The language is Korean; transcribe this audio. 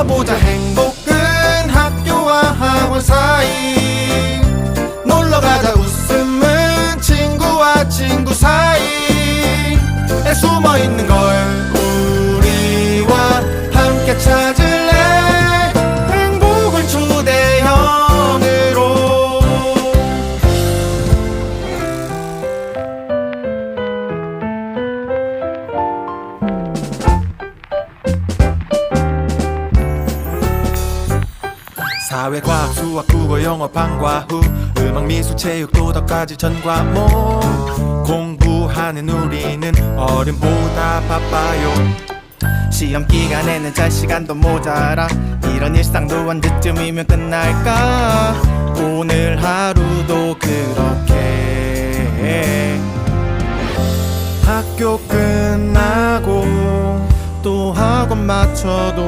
느껴보자. 행복은 학교와 학원 사이. 놀러가자. 웃음은 친구와 친구 사이에 숨어있는 걸 우리와 함께 찾을 사회, 과학, 수학, 국어, 영어, 방과 후 음악, 미술, 체육, 도덕까지 전 과목 공부하는 우리는 어른보다 바빠요. 시험 기간에는 잘 시간도 모자라. 이런 일상도 언제쯤이면 끝날까? 오늘 하루도 그렇게. 학교 끝나고 또 학원 마쳐도